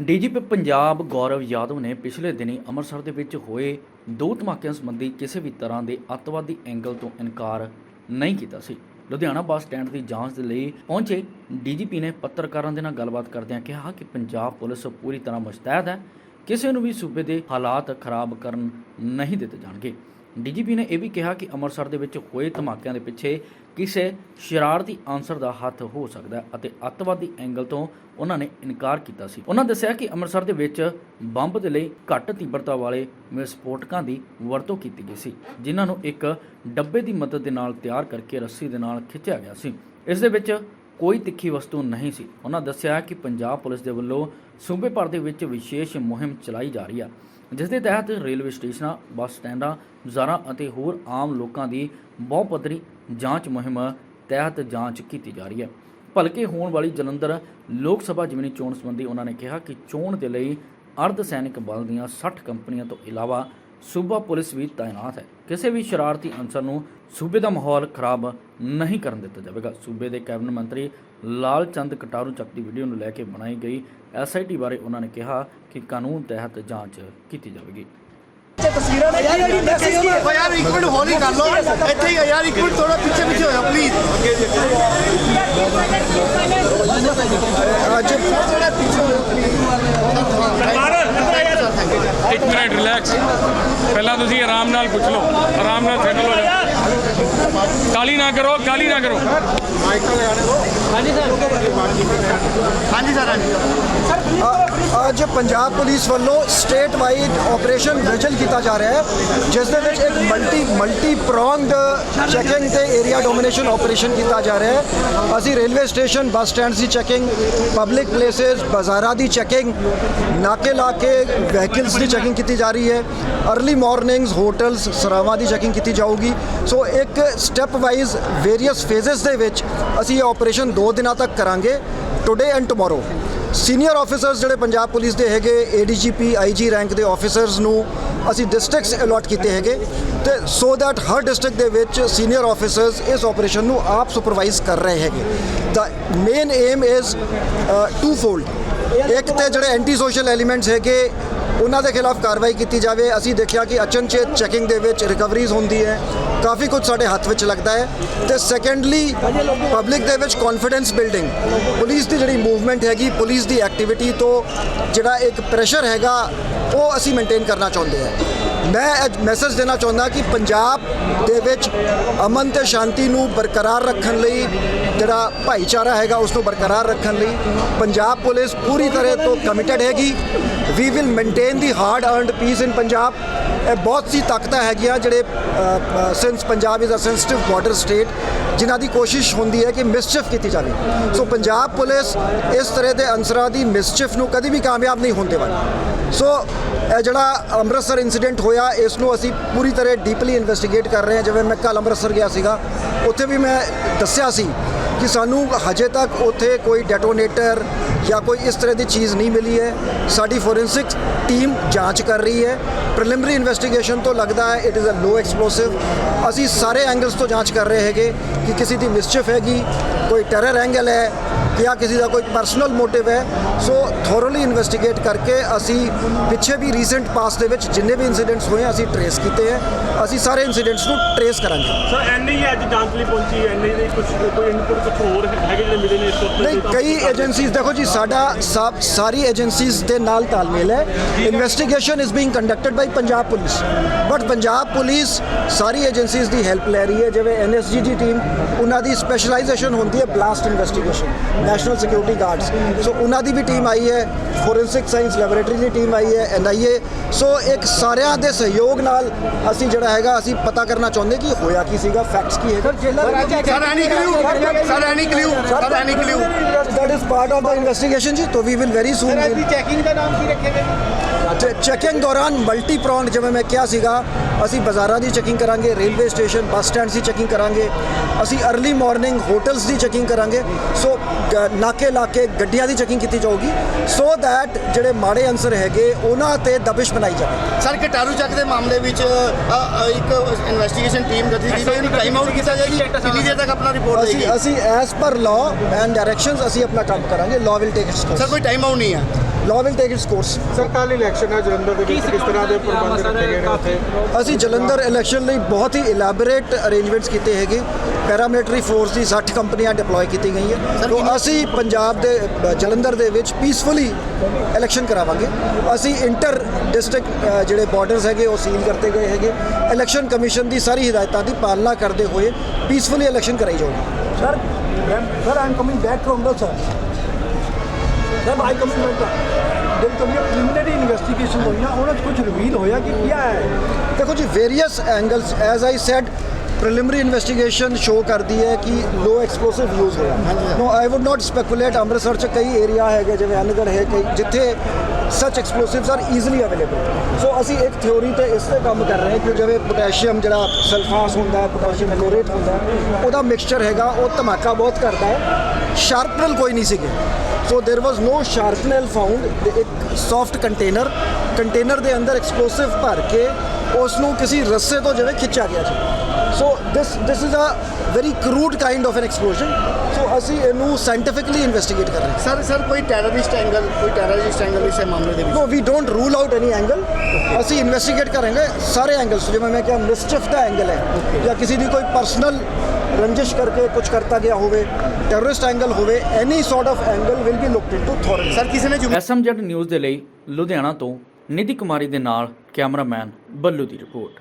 DGP Punjab ਗੌਰਵ ਯਾਦਵ ਨੇ ਪਿਛਲੇ ਦਿਨੀ ਅੰਮ੍ਰਿਤਸਰ ਦੇ ਵਿੱਚ ਹੋਏ ਦੋ ਧਮਾਕਿਆਂ ਸੰਬੰਧੀ ਕਿਸੇ ਵੀ ਤਰ੍ਹਾਂ ਦੇ ਅੱਤਵਾਦੀ ਐਂਗਲ ਤੋਂ ਇਨਕਾਰ ਨਹੀਂ ਕੀਤਾ ਸੀ। ਲੁਧਿਆਣਾ ਬੱਸ ਸਟੈਂਡ ਦੀ ਜਾਂਚ ਦੇ ਲਈ ਪਹੁੰਚੇ ਡੀਜੀਪੀ ਨੇ ਪੱਤਰਕਾਰਾਂ ਦੇ ਨਾਲ ਗੱਲਬਾਤ ਕਰਦਿਆਂ ਕਿਹਾ ਕਿ ਪੰਜਾਬ ਪੁਲਿਸ ਪੂਰੀ ਤਰ੍ਹਾਂ ਮੁਸਤੈਦ ਹੈ। ਕਿਸੇ ਨੂੰ ਵੀ ਸੂਬੇ ਦੇ ਹਾਲਾਤ ਖਰਾਬ ਕਰਨ ਨਹੀਂ ਦਿੱਤੇ ਜਾਣਗੇ। ਡੀਜੀਪੀ ਨੇ ਇਹ ਵੀ ਕਿਹਾ ਕਿ ਅੰਮ੍ਰਿਤਸਰ ਦੇ ਵਿੱਚ ਹੋਏ ਧਮਾਕਿਆਂ ਦੇ ਪਿੱਛੇ ਕਿਸੇ ਸ਼ਰਾਰਤੀ ਅਨਸਰ ਦਾ ਹੱਥ ਹੋ ਸਕਦਾ ਹੈ ਅਤੇ ਅੱਤਵਾਦੀ ਐਂਗਲ ਤੋਂ ਉਹਨਾਂ ਨੇ ਇਨਕਾਰ ਕੀਤਾ ਸੀ। ਉਹਨਾਂ ਦੱਸਿਆ ਕਿ ਅੰਮ੍ਰਿਤਸਰ ਦੇ ਵਿੱਚ ਬੰਬ ਦੇ ਲਈ ਘੱਟ ਤੀਬਰਤਾ ਵਾਲੇ ਵਿਸਫੋਟਕਾਂ ਦੀ ਵਰਤੋਂ ਕੀਤੀ ਗਈ ਸੀ, ਜਿਨ੍ਹਾਂ ਨੂੰ ਇੱਕ ਡੱਬੇ ਦੀ ਮਦਦ ਦੇ ਨਾਲ ਤਿਆਰ ਕਰਕੇ ਰੱਸੀ ਦੇ ਨਾਲ ਖਿੱਚਿਆ ਗਿਆ ਸੀ। ਇਸ ਦੇ ਵਿੱਚ ਕੋਈ ਤਿੱਖੀ ਵਸਤੂ ਨਹੀਂ ਸੀ। ਉਹਨਾਂ ਦੱਸਿਆ ਕਿ ਪੰਜਾਬ ਪੁਲਿਸ ਦੇ ਵੱਲੋਂ ਸੂਬੇ ਭਰ ਦੇ ਵਿੱਚ ਵਿਸ਼ੇਸ਼ ਮੁਹਿੰਮ ਚਲਾਈ ਜਾ ਰਹੀ ਹੈ ਜਿਸ ਦੇ ਤਹਿਤ ਰੇਲਵੇ ਸਟੇਸ਼ਨਾਂ, ਬੱਸ ਸਟੈਂਡਾਂ, ਬਾਜ਼ਾਰਾਂ ਅਤੇ ਹੋਰ ਆਮ ਲੋਕਾਂ ਦੀ ਬਹੁ ਪੱਧਰੀ ਜਾਂਚ ਮੁਹਿੰਮ ਤਹਿਤ ਜਾਂਚ ਕੀਤੀ ਜਾ ਰਹੀ ਹੈ ਭਲਕੇ ਹੋਣ ਵਾਲੀ ਜਲੰਧਰ ਲੋਕ ਸਭਾ ਜਿਮਨੀ ਚੋਣ ਸੰਬੰਧੀ ਉਹਨਾਂ ਨੇ ਕਿਹਾ ਕਿ ਚੋਣ ਦੇ ਲਈ ਅਰਧ ਸੈਨਿਕ ਬਲ ਦੀਆਂ 60 ਕੰਪਨੀਆਂ ਤੋਂ ਇਲਾਵਾ ਸੂਬਾ ਪੁਲਿਸ ਵੀ ਤਾਇਨਾਤ ਹੈ। ਕਿਸੇ ਵੀ ਸ਼ਰਾਰਤੀ ਅਨਸਰ ਨੂੰ ਸੂਬੇ ਦਾ ਮਾਹੌਲ ਖਰਾਬ ਨਹੀਂ ਕਰਨ ਦਿੱਤਾ ਜਾਵੇਗਾ। ਸੂਬੇ ਦੇ ਕੈਬਨਿਟ ਮੰਤਰੀ ਲਾਲ ਚੰਦ ਕਟਾਰੂ ਚੱਕ ਦੀ ਵੀਡੀਓ ਨੂੰ ਲੈ ਕੇ ਬਣਾਈ ਗਈ ਐਸਆਈਟੀ ਬਾਰੇ ਉਹਨਾਂ ਨੇ ਕਿਹਾ ਕਿ ਕਾਨੂੰਨ ਤਹਿਤ ਜਾਂਚ ਕੀਤੀ ਜਾਵੇਗੀ। ਤਸਵੀਰਾਂ ਨੇ ਕੀ ਮੈਸੇਜ ਕੀ ਓ ਯਾਰ ਇੱਕ ਮਿੰਟ ਹੌਲੀ ਕਰ ਲਓ। ਇੱਥੇ ਹੀ ਆ ਯਾਰ ਇੱਕ ਮਿੰਟ ਥੋੜਾ ਪਿੱਛੇ ਪਿੱਛੇ ਹੋਇਆ ਪਲੀਜ਼ 1 ਮਿੰਟ ਰਿਲੈਕਸ ਪਹਿਲਾਂ ਤੁਸੀਂ ਆਰਾਮ ਨਾਲ ਪੁੱਛ ਲਓ। ਆਰਾਮ ਨਾਲ ਸੈਟਲ ਹੋ ਜਾਓ ਕਾਲੀ ਨਾ ਕਰੋ ਕਾਲੀ ਨਾ ਕਰੋ। ਅੱਜ ਪੰਜਾਬ ਪੁਲਿਸ ਵੱਲੋਂ ਸਟੇਟ ਵਾਈਡ ਆਪਰੇਸ਼ਨ ਵਿਜਲ ਕੀਤਾ ਜਾ ਰਿਹਾ ਹੈ ਜਿਸ ਦੇ ਵਿੱਚ ਇੱਕ ਮਲਟੀ ਮਲਟੀ ਪ੍ਰੋਂਗਡ ਚੈਕਿੰਗ ਤੇ ਏਰੀਆ ਡੋਮੀਨੇਸ਼ਨ ਆਪਰੇਸ਼ਨ ਕੀਤਾ ਜਾ ਰਿਹਾ ਹੈ। ਅਸੀਂ ਰੇਲਵੇ ਸਟੇਸ਼ਨ ਬੱਸ ਸਟੈਂਡਸ ਦੀ ਚੈਕਿੰਗ ਪਬਲਿਕ ਪਲੇਸਸ ਬਾਜ਼ਾਰਾਂ ਦੀ ਚੈਕਿੰਗ ਨਾਕੇ ਲਾ ਕੇ ਵਹੀਕਲਸ ਦੀ ਚੈਕਿੰਗ ਕੀਤੀ ਜਾ ਰਹੀ ਹੈ। अर्ਲੀ ਮਾਰਨਿੰਗਸ ਹੋਟਲਸ ਸਰਾਵਾਂ ਦੀ ਚੈਕਿੰਗ ਕੀਤੀ ਜਾਊਗੀ। ਸੋ ਇੱਕ ਸਟੈਪ ਵਾਈਜ਼ ਵੇਰੀਅਸ ਫੇਜ਼ਸ ਦੇ ਵਿੱਚ ਅਸੀਂ ਇਹ ਆਪਰੇਸ਼ਨ 2 ਦਿਨਾਂ ਤੱਕ ਕਰਾਂਗੇ today and tomorrow senior officers ਜਿਹੜੇ ਪੰਜਾਬ ਪੁਲਿਸ ਦੇ ਹੈਗੇ ਏਡੀਜੀਪੀ ਆਈਜੀ ਰੈਂਕ ਦੇ ਆਫੀਸਰਸ ਨੂੰ ਅਸੀਂ ਡਿਸਟ੍ਰਿਕਟਸ ਅਲੋਟ ਕੀਤੇ ਹੈਗੇ। ਤੇ ਸੋ ਦੈਟ ਹਰ ਡਿਸਟ੍ਰਿਕਟ ਦੇ ਵਿੱਚ ਸੀਨੀਅਰ ਆਫੀਸਰਸ ਇਸ ਆਪਰੇਸ਼ਨ ਨੂੰ ਆਪ ਸੁਪਰਵਾਈਜ਼ ਕਰ ਰਹੇ ਹੈਗੇ। ਦਾ main aim is twofold ਇੱਕ ਤੇ ਜਿਹੜੇ ਐਂਟੀ ਸੋਸ਼ਲ ਐਲੀਮੈਂਟਸ ਹੈਗੇ ਉਹਨਾਂ ਦੇ ਖਿਲਾਫ ਕਾਰਵਾਈ ਕੀਤੀ ਜਾਵੇ। ਅਸੀਂ ਦੇਖਿਆ ਕਿ ਅਚਨਚੇਤ ਚੈਕਿੰਗ ਦੇ ਵਿੱਚ ਰਿਕਵਰੀਜ਼ ਹੁੰਦੀ ਹੈ। ਕਾਫੀ ਕੁਝ ਸਾਡੇ ਹੱਥ ਵਿੱਚ ਲੱਗਦਾ ਹੈ। ਤੇ ਸੈਕੰਡਲੀ ਪਬਲਿਕ ਦੇ ਵਿੱਚ ਕੌਨਫੀਡੈਂਸ ਬਿਲਡਿੰਗ ਪੁਲਿਸ ਦੀ ਜਿਹੜੀ ਮੂਵਮੈਂਟ ਹੈਗੀ, ਪੁਲਿਸ ਦੀ ਐਕਟੀਵਿਟੀ ਤੋਂ ਜਿਹੜਾ ਇੱਕ ਪ੍ਰੈਸ਼ਰ ਹੈਗਾ, ਉਹ ਅਸੀਂ ਮੇਨਟੇਨ ਕਰਨਾ ਚਾਹੁੰਦੇ ਹਾਂ। ਮੈਂ ਅੱਜ ਮੈਸੇਜ ਦੇਣਾ ਚਾਹੁੰਦਾ ਕਿ ਪੰਜਾਬ ਦੇ ਵਿੱਚ ਅਮਨ ਤੇ ਸ਼ਾਂਤੀ ਨੂੰ ਬਰਕਰਾਰ ਰੱਖਣ ਲਈ ਜਿਹੜਾ ਭਾਈਚਾਰਾ ਹੈਗਾ ਉਸ ਨੂੰ ਬਰਕਰਾਰ ਰੱਖਣ ਲਈ ਪੰਜਾਬ ਪੁਲਿਸ ਪੂਰੀ ਤਰ੍ਹਾਂ ਤੋਂ ਕਮਿਟਡ ਹੈਗੀ। We will maintain the hard earned peace in Punjab ਇਹ ਬਹੁਤ ਸੀ ਤਾਕਤਾਂ ਹੈਗੀਆਂ ਜਿਹੜੇ since Punjab is a sensitive border state ਜਿਨ੍ਹਾਂ ਦੀ ਕੋਸ਼ਿਸ਼ ਹੁੰਦੀ ਹੈ ਕਿ ਮਿਸਚਿਫ ਕੀਤੀ ਜਾਵੇ। ਸੋ ਪੰਜਾਬ ਪੁਲਿਸ ਇਸ ਤਰ੍ਹਾਂ ਦੇ ਅਨਸਰਾਂ ਦੀ ਮਿਸਚਿਫ ਨੂੰ ਕਦੀ ਵੀ ਕਾਮਯਾਬ ਨਹੀਂ ਹੋਣ ਦੇਵਾਂਗੀ। ਸੋ ਇਹ ਜਿਹੜਾ ਅੰਮ੍ਰਿਤਸਰ ਇਨਸੀਡੈਂਟ ਹੋਇਆ ਇਸ ਨੂੰ ਅਸੀਂ ਪੂਰੀ ਤਰ੍ਹਾਂ ਡੀਪਲੀ ਇਨਵੈਸਟੀਗੇਟ ਕਰ ਰਹੇ ਹਾਂ। ਜਿਵੇਂ ਮੈਂ ਕੱਲ ਅੰਮ੍ਰਿਤਸਰ ਗਿਆ ਸੀਗਾ, ਉੱਥੇ ਵੀ ਮੈਂ ਦੱਸਿਆ ਸੀ ਕਿ ਸਾਨੂੰ ਹਜੇ ਤੱਕ ਉੱਥੇ ਕੋਈ ਡੈਟੋਨੇਟਰ ਜਾਂ ਕੋਈ ਇਸ ਤਰ੍ਹਾਂ ਦੀ ਚੀਜ਼ ਨਹੀਂ ਮਿਲੀ ਹੈ। ਸਾਡੀ ਫੋਰੈਂਸਿਕ ਟੀਮ ਜਾਂਚ ਕਰ ਰਹੀ ਹੈ। ਪ੍ਰੀਲਿਮਿਨਰੀ ਇਨਵੈਸਟੀਗੇਸ਼ਨ ਤੋਂ ਲੱਗਦਾ ਹੈ it is a low explosive ਅਸੀਂ ਸਾਰੇ ਐਂਗਲਸ ਤੋਂ ਜਾਂਚ ਕਰ ਰਹੇ ਹੈਗੇ ਕਿ ਕਿਸੇ ਦੀ ਮਿਸਚਿਫ ਹੈਗੀ, ਕੋਈ ਟੈਰਰ ਐਂਗਲ ਹੈ ਜਾਂ ਕਿਸੇ ਦਾ ਕੋਈ ਪਰਸਨਲ ਮੋਟਿਵ ਹੈ ਸੋ ਥੋਰਲੀ ਇਨਵੈਸਟੀਗੇਟ ਕਰਕੇ ਅਸੀਂ ਪਿੱਛੇ ਵੀ ਰੀਸੈਂਟ ਪਾਸ ਦੇ ਵਿੱਚ ਜਿੰਨੇ ਵੀ ਇਨਸੀਡੈਂਟਸ ਹੋਏ ਅਸੀਂ ਟਰੇਸ ਕੀਤੇ ਹੈ ਅਸੀਂ ਸਾਰੇ ਇਨਸੀਡੈਂਟਸ ਨੂੰ ਟਰੇਸ ਕਰਾਂਗੇ। ਸਰ ਐਨਆਈ ਅੱਜ ਜਾਂਚ ਲਈ ਪਹੁੰਚੀ ਐਨਆਈ ਦੇ ਕੁਝ ਕੋਈ ਇਨਪੁਟ ਕੁਝ ਹੋਰ ਹੈਗੇ ਜਿਹੜੇ ਮਿਲੇ ਨੇ ਇਸ ਵਕਤ? ਨਹੀਂ ਕਈ ਏਜੰਸੀਜ਼ ਦੇਖੋ ਜੀ ਸਾਡਾ ਸਭ ਸਾਰੀ ਏਜੰਸੀਜ਼ ਦੇ ਨਾਲ ਤਾਲਮੇਲ ਹੈ। Investigation is being conducted by Punjab police but Punjab police sorry agencies ਦੀ ਹੈਲਪ ਲੈ ਰਹੀ ਹੈ ਜਿਵੇਂ ਐਨਐਸਜੀ ਦੀ ਟੀਮ ਉਹਨਾਂ ਦੀ ਸਪੈਸ਼ਲਾਈਜੇਸ਼ਨ ਹੁੰਦੀ ਹੈ blast investigation national security guards so ਉਹਨਾਂ ਦੀ ਵੀ ਟੀਮ ਆਈ ਹੈ ਫੋਰੈਂਸਿਕ ਸਾਇੰਸ ਲੈਬੋਰੇਟਰੀ ਦੀ ਟੀਮ ਆਈ ਹੈ ਐਨਆਈਏ ਸੋ ਇੱਕ ਸਾਰਿਆਂ ਦੇ ਸਹਿਯੋਗ ਨਾਲ ਅਸੀਂ ਜਿਹੜਾ ਹੈਗਾ ਅਸੀਂ ਪਤਾ ਕਰਨਾ ਚਾਹੁੰਦੇ ਕਿ ਹੋਇਆ ਕੀ ਸੀਗਾ ਫੈਕਟਸ ਕੀ ਹੈਗਾ। Sir any clue sir any clue sir any clue that is part of the investigation ਜੀ तो we will very soon checking ਦਾ ਨਾਮ ਕੀ ਰੱਖਿਆ ਗਿਆ ਚੈਕਿੰਗ ਦੌਰਾਨ ਮਲਟੀ ਪ੍ਰੋਂਡ ਜਿਵੇਂ ਮੈਂ ਕਿਹਾ ਸੀਗਾ ਅਸੀਂ ਬਾਜ਼ਾਰਾਂ ਦੀ ਚੈਕਿੰਗ ਕਰਾਂਗੇ ਰੇਲਵੇ ਸਟੇਸ਼ਨ ਬੱਸ ਸਟੈਂਡ ਦੀ ਚੈਕਿੰਗ ਕਰਾਂਗੇ ਅਸੀਂ अर्ਲੀ ਮਾਰਨਿੰਗ ਹੋਟਲਸ ਦੀ ਚੈਕਿੰਗ ਕਰਾਂਗੇ ਸੋ ਨਾਕੇ ਲਾ ਕੇ ਗੱਡੀਆਂ ਦੀ ਚੈਕਿੰਗ ਕੀਤੀ ਜਾਊਗੀ ਸੋ ਦੈਟ ਜਿਹੜੇ ਮਾੜੇ ਅਨਸਰ ਹੈਗੇ ਉਹਨਾਂ ਤੇ ਦਬਿਸ਼ ਬਣਾਈ ਜਾਵੇ। ਸਰ ਕਟਾਰੂ ਚੱਕ ਦੇ ਮਾਮਲੇ ਵਿੱਚ ਇੱਕ ਇਨਵੈਸਟੀਗੇਸ਼ਨ ਟੀਮ ਗਠਿਤ ਕੀਤੀ ਇਹਨੂੰ ਟਾਈਮ ਆਊਟ ਕੀਤਾ ਜਾਏਗੀ। ਕਿੰਨੀ ਦੇਰ ਤੱਕ ਆਪਣਾ ਰਿਪੋਰਟ ਦੇਗੀ? ਅਸੀਂ as per law and directions ਅਸੀਂ ਆਪਣਾ ਕੰਮ ਕਰਾਂਗੇ law will take its sir course ਕੋਈ ਟਾਈਮ ਆਊਟ ਨਹੀਂ ਹੈ। Law will take its course sir ਕੱਲ੍ਹ ਇਲੈਕਸ਼ਨ ਹੈ ਜਲੰਧਰ ਦੇ ਵਿੱਚ ਕਿਸ ਤਰ੍ਹਾਂ ਦੇ ਪ੍ਰਬੰਧ ਰੱਖੇ ਗਏ ਨੇ ਉੱਥੇ? ਅਸੀਂ ਜਲੰਧਰ ਇਲੈਕਸ਼ਨ ਲਈ ਬਹੁਤ ਹੀ ਇਲੈਬੋਰੇਟ ਅਰੇਂਜਮੈਂਟਸ ਕੀਤੇ ਹੈਗੇ। ਪੈਰਾਮਿਲਟਰੀ ਫੋਰਸ ਦੀ 60 ਕੰਪਨੀਆਂ ਡਿਪਲੋਏ ਕੀਤੀ ਗਈਆਂ। ਤੋਂ ਅਸੀਂ ਪੰਜਾਬ ਦੇ ਜਲੰਧਰ ਦੇ ਵਿੱਚ ਪੀਸਫੁਲੀ ਇਲੈਕਸ਼ਨ ਕਰਾਵਾਂਗੇ। ਅਸੀਂ ਇੰਟਰ ਡਿਸਟ੍ਰਿਕਟ ਜਿਹੜੇ ਬਾਰਡਰਸ ਹੈਗੇ ਉਹ ਸੀਲ ਕਰਤੇ ਗਏ ਹੈਗੇ। ਇਲੈਕਸ਼ਨ ਕਮਿਸ਼ਨ ਦੀ ਸਾਰੀ ਹਦਾਇਤਾਂ ਦੀ ਪਾਲਣਾ ਕਰਦੇ ਹੋਏ ਪੀਸਫੁਲੀ ਇਲੈਕਸ਼ਨ ਕਰਾਈ ਜਾਊਗੀ। Sir, sir, I am coming back from the I coming back. ਦਿਨ ਤੋਂ ਵੀ ਪ੍ਰੀਲਿਮਿਨਰੀ ਇਨਵੈਸਟੀਗੇਸ਼ਨ ਹੋਈਆਂ ਉਹਨਾਂ 'ਚ ਕੁਝ ਰਿਵੀਲ ਹੋਇਆ ਕਿ ਕੀ ਹੈ। ਦੇਖੋ ਜੀ various angles as I said preliminary investigation show ਕਰਦੀ ਹੈ ਕਿ ਲੋ ਐਕਸਪਲੋਸਿਵ ਯੂਜ਼ ਹੋਇਆ। ਨੋ ਆਈ ਊਡ ਨਾਟ ਸਪੈਕੂਲੇਟ ਅੰਮ੍ਰਿਤਸਰ ਚ ਕਈ ਏਰੀਆ ਹੈਗੇ ਜਿਵੇਂ ਅਨਗੜ ਹੈ ਕਈ ਜਿੱਥੇ such explosives are easily available so ਅਸੀਂ ਇੱਕ ਥਿਉਰੀ ਤੇ ਇਸ ਤੇ ਕੰਮ ਕਰ ਰਹੇ ਹਾਂ ਕਿ ਜਿਵੇਂ ਪੋਟਾਸ਼ੀਅਮ ਜਿਹੜਾ ਸਲਫਾਸ ਹੁੰਦਾ ਹੈ ਪੋਟਾਸ਼ੀਅਮ ਕਲੋਰੇਟ ਹੁੰਦਾ ਹੈ ਉਹਦਾ ਮਿਕਸਚਰ ਹੈਗਾ ਉਹ ਧਮਾਕਾ ਬਹੁਤ ਕਰਦਾ ਹੈ। ਸ਼ਾਰਪਨਲ ਕੋਈ ਨਹੀਂ ਸੀਗੇ। so there was no shrapnel found ਇੱਕ ਸੌਫਟ ਕੰਟੇਨਰ ਕੰਟੇਨਰ ਦੇ ਅੰਦਰ ਐਕਸਪਲੋਸਿਵ ਭਰ ਕੇ ਉਸ ਨੂੰ ਕਿਸੇ ਰੱਸੇ ਤੋਂ ਜਿਵੇਂ ਖਿੱਚਿਆ ਗਿਆ ਸੀ so this this is a very crude kind of an explosion so ਅਸੀਂ ਇਹਨੂੰ ਸਾਇੰਟੀਫਿਕਲੀ ਇਨਵੈਸਟੀਗੇਟ ਕਰ ਰਹੇ ਹਾਂ ਸਰ ਸਰ ਕੋਈ ਟੈਰਰਿਸਟ ਐਂਗਲ ਕੋਈ ਟੈਰਰਿਸਟ ਐਂਗਲ ਇਸ ਮਾਮਲੇ ਦੇ ਵਿੱਚ no we don't rule out any angle ਅਸੀਂ ਇਨਵੈਸਟੀਗੇਟ ਕਰਾਂਗੇ ਸਾਰੇ ਐਂਗਲਸ ਜਿਵੇਂ ਮੈਂ ਕਿਹਾ ਮਿਸਚਿਫ ਦਾ ਐਂਗਲ ਹੈ ਜਾਂ ਕਿਸੇ ਦੀ ਕੋਈ ਪਰਸਨਲ ਰੰਜਿਸ਼ ਕਰਕੇ ਕੁਝ ਕਰਤਾ ਗਿਆ ਹੋਵੇ ਟੈਰਰਿਸਟ ਐਂਗਲ ਹੋਵੇ any sort of angle will be looked into thoroughly sir ਕਿਸੇ ਨੇ ਜ਼ਿੰਮੇ- ਨਿਊਜ਼ ਦੇ ਲਈ ਲੁਧਿਆਣਾ ਤੋਂ ਨਿਧੀ ਕੁਮਾਰੀ ਦੇ ਨਾਲ ਕੈਮਰਾਮੈਨ ਬੱਲੂ ਦੀ ਰਿਪੋਰਟ।